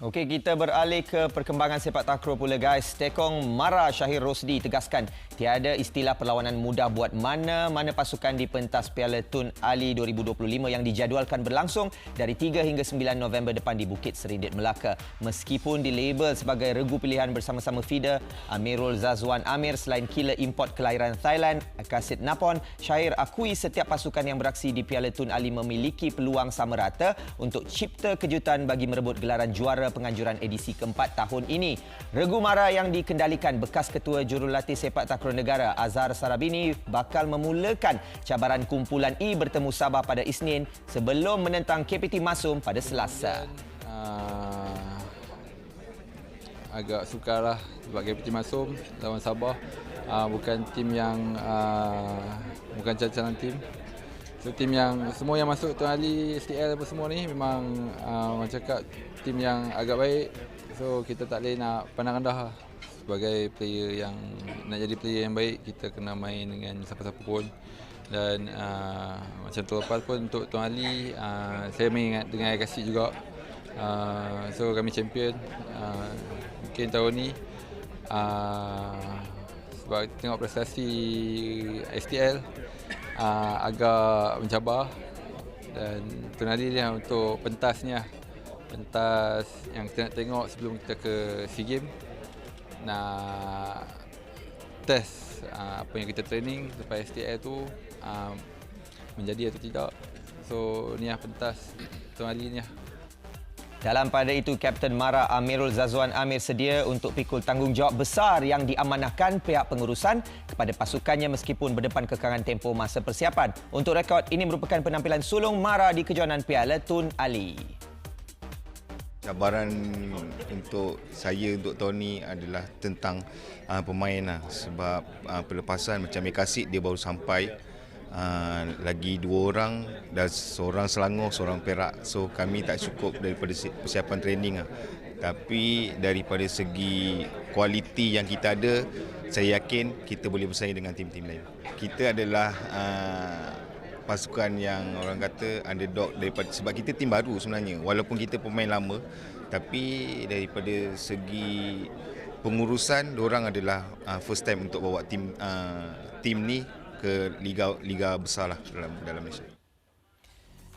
Okey, kita beralih ke perkembangan sepak takraw pula guys. Tekong Mara Syahir Rosdi tegaskan tiada istilah perlawanan mudah buat mana-mana pasukan di pentas Piala Tun Ali 2025 yang dijadualkan berlangsung dari 3 hingga 9 November depan di Bukit Serindit Melaka. Meskipun dilabel sebagai regu pilihan bersama-sama FIDA, Amirul Zazwan Amir selain killer import kelahiran Thailand, Kasit Napon, Syahir akui setiap pasukan yang beraksi di Piala Tun Ali memiliki peluang sama rata untuk cipta kejutan bagi merebut gelaran juara penganjuran edisi keempat tahun ini. Regu Mara yang dikendalikan bekas Ketua Jurulatih Sepak Takraw Negara Azhar Sarabini bakal memulakan cabaran kumpulan E bertemu Sabah pada Isnin sebelum menentang KPT Masum pada Selasa. uh, agak sukarlah sebab KPT Masum lawan Sabah uh, bukan tim yang uh, bukan cacaran tim so tim yang semua yang masuk Tuan Ali STL apa semua ni memang uh, cakap tim yang agak baik. So kita tak boleh nak pandang rendah lah. sebagai player yang nak jadi player yang baik kita kena main dengan siapa-siapa pun. Dan uh, macam tu lepas pun untuk Tuan Ali uh, saya main dengan, dengan Air Kasih juga. Uh, so kami champion uh, mungkin tahun ni. Uh, sebab tengok prestasi STL uh, agak mencabar dan ni lah untuk pentas ni lah pentas yang kita nak tengok sebelum kita ke SEA Games. Nak test uh, apa yang kita training lepas STL tu uh, menjadi atau tidak. So ni lah pentas Ali ni lah Dalam pada itu, Kapten Mara Amirul Zazwan Amir sedia untuk pikul tanggungjawab besar yang diamanahkan pihak pengurusan kepada pasukannya meskipun berdepan kekangan tempoh masa persiapan. Untuk rekod, ini merupakan penampilan sulung Mara di kejohanan Piala Tun Ali. Cabaran untuk saya untuk Tony adalah tentang uh, pemain lah sebab uh, pelepasan macam Mekasit dia baru sampai uh, lagi dua orang dan seorang Selangor, seorang Perak. So kami tak cukup daripada si- persiapan training lah. Tapi daripada segi kualiti yang kita ada, saya yakin kita boleh bersaing dengan tim-tim lain. Kita adalah uh, pasukan yang orang kata underdog daripada sebab kita tim baru sebenarnya walaupun kita pemain lama tapi daripada segi pengurusan orang adalah uh, first time untuk bawa tim uh, tim ni ke liga liga besar lah dalam dalam Malaysia.